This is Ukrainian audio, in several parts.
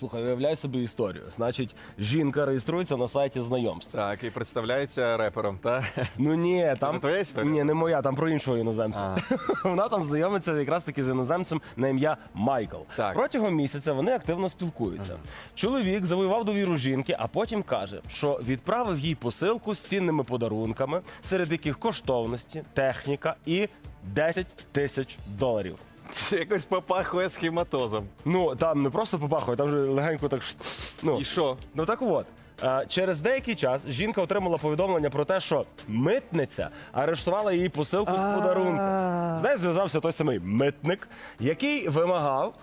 Слухай, уявляй собі історію. Значить, жінка реєструється на сайті знайомств. Так, і представляється репером, та? Ну ні, там не твоя історія? Ні, не моя, там про іншого іноземця. Вона там знайомиться якраз таки з іноземцем на ім'я Майкл. Так. Протягом місяця вони активно спілкуються. Чоловік завоював довіру жінки, а потім каже, що відправив їй посилку з цінними подарунками, серед яких коштовності, техніка і 10 тисяч доларів. Це якось попахує схематозом. Ну там не просто попахує, там вже легенько так. ш- Ну, І що? Ну так от. е, Через деякий час жінка отримала повідомлення про те, що митниця арештувала її посилку з подарунком. З нею зв'язався той самий митник, який вимагав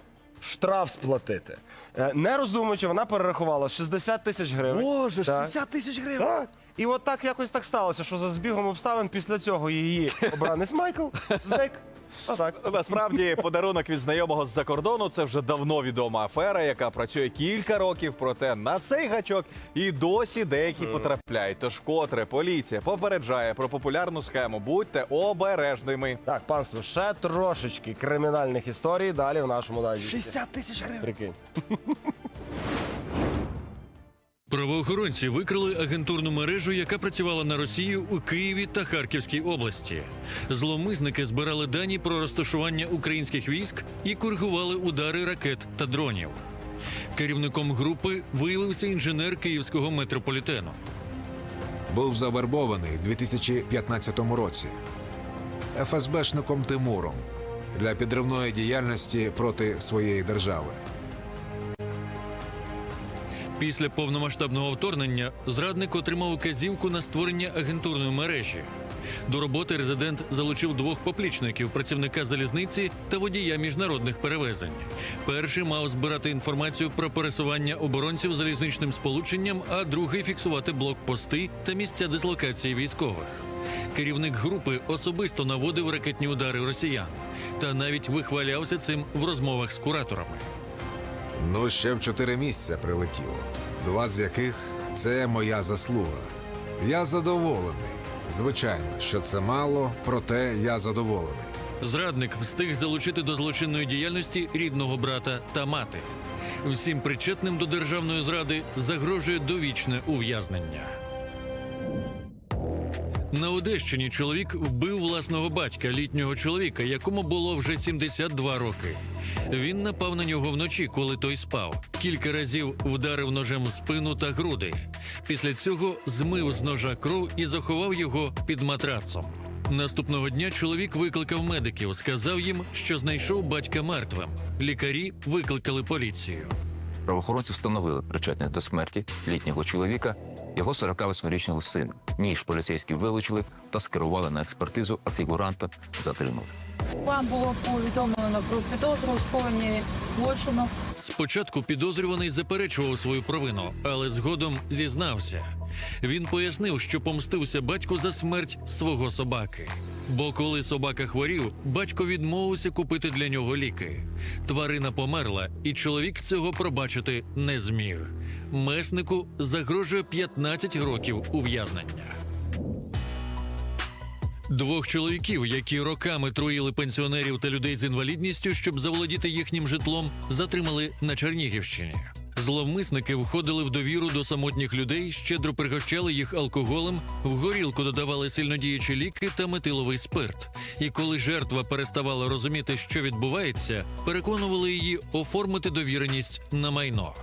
штраф сплатити. Е, Не роздумуючи, вона перерахувала 60 тисяч гривень. Боже, Так. 60 тисяч гривень. Так. І от так якось так сталося, що за збігом обставин після цього її обранець Майкл зник. Отак. Насправді подарунок від знайомого з-за кордону це вже давно відома афера, яка працює кілька років. Проте на цей гачок і досі деякі потрапляють. Тож котре поліція попереджає про популярну схему. Будьте обережними. Так, панство, ще трошечки кримінальних історій далі в нашому дайджесті. тисяч гривень. Прикинь. Правоохоронці викрили агентурну мережу, яка працювала на Росію у Києві та Харківській області. Зловмисники збирали дані про розташування українських військ і коригували удари ракет та дронів. Керівником групи виявився інженер київського метрополітену. був завербований у 2015 році ФСБшником Тимуром для підривної діяльності проти своєї держави. Після повномасштабного вторгнення зрадник отримав указівку на створення агентурної мережі. До роботи резидент залучив двох поплічників працівника залізниці та водія міжнародних перевезень. Перший мав збирати інформацію про пересування оборонців залізничним сполученням, а другий фіксувати блокпости та місця дислокації військових. Керівник групи особисто наводив ракетні удари росіян та навіть вихвалявся цим в розмовах з кураторами. Ну, ще в чотири місця прилетіло, два з яких це моя заслуга. Я задоволений. Звичайно, що це мало, проте я задоволений. Зрадник встиг залучити до злочинної діяльності рідного брата та мати. Всім причетним до державної зради загрожує довічне ув'язнення. На Одещині чоловік вбив власного батька, літнього чоловіка, якому було вже 72 роки. Він напав на нього вночі, коли той спав. Кілька разів вдарив ножем в спину та груди. Після цього змив з ножа кров і заховав його під матрацом. Наступного дня чоловік викликав медиків, сказав їм, що знайшов батька мертвим. Лікарі викликали поліцію. Правоохоронці встановили причетних до смерті літнього чоловіка, його 48-річного сина. Ніж поліцейські вилучили та скерували на експертизу, а фігуранта затримали. Вам було повідомлено про підозру у скоєнні злочину. Спочатку підозрюваний заперечував свою провину, але згодом зізнався. Він пояснив, що помстився батьку за смерть свого собаки. Бо коли собака хворів, батько відмовився купити для нього ліки. Тварина померла, і чоловік цього пробачити не зміг. Меснику загрожує 15 років ув'язнення. Двох чоловіків, які роками труїли пенсіонерів та людей з інвалідністю, щоб заволодіти їхнім житлом, затримали на Чернігівщині. Зловмисники входили в довіру до самотніх людей, щедро пригощали їх алкоголем, в горілку додавали сильнодіючі ліки та метиловий спирт. І коли жертва переставала розуміти, що відбувається, переконували її оформити довіреність на майно.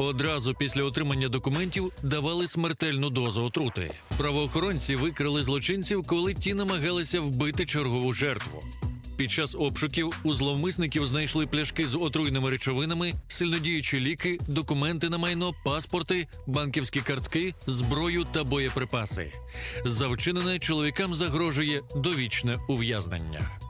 Одразу після отримання документів давали смертельну дозу отрути. Правоохоронці викрили злочинців, коли ті намагалися вбити чергову жертву. Під час обшуків у зловмисників знайшли пляшки з отруйними речовинами, сильнодіючі ліки, документи на майно, паспорти, банківські картки, зброю та боєприпаси. За вчинене чоловікам загрожує довічне ув'язнення.